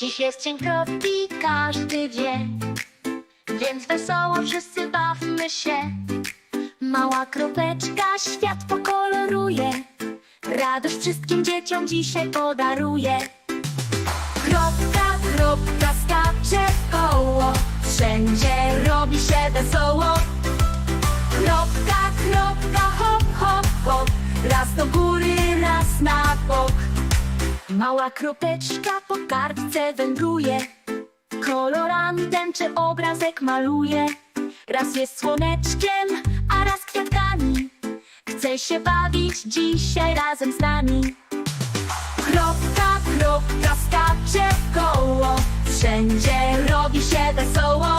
Dziś jest dzień kropki, każdy wie. Więc wesoło wszyscy bawmy się. Mała kropeczka świat pokoloruje. Radość wszystkim dzieciom dzisiaj podaruje. Kropka, kropka skacze koło. Wszędzie robi się wesoło. Kropka, kropka, hop, hop, hop. Raz do góry, raz na Mała kropeczka po kartce wędruje Kolorantem czy obrazek maluje. Raz jest słoneczkiem, a raz kwiatkami. Chce się bawić dzisiaj razem z nami. Kropka, kropka skacze w koło Wszędzie robi się wesoło.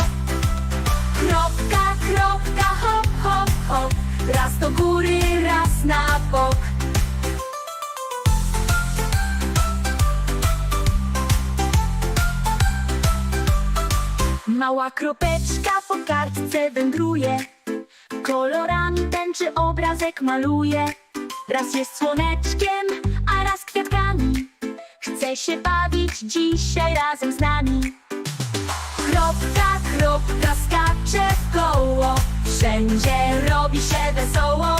Kropka, kropka, hop, hop, hop Raz do góry, raz na bok Mała kropeczka po kartce wędruje. Kolorami tęczy obrazek maluje. Raz jest słoneczkiem, a raz kwiatkami. Chce się bawić dzisiaj razem z nami. Kropka, kropka skacze w koło. Wszędzie robi się wesoło.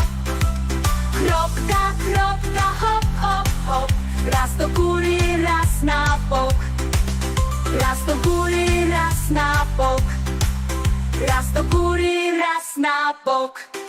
Kropka, kropka, hop, hop, hop. Raz do góry, raz na bok. Raz do góry, raz na bok Raz do góry, raz na bok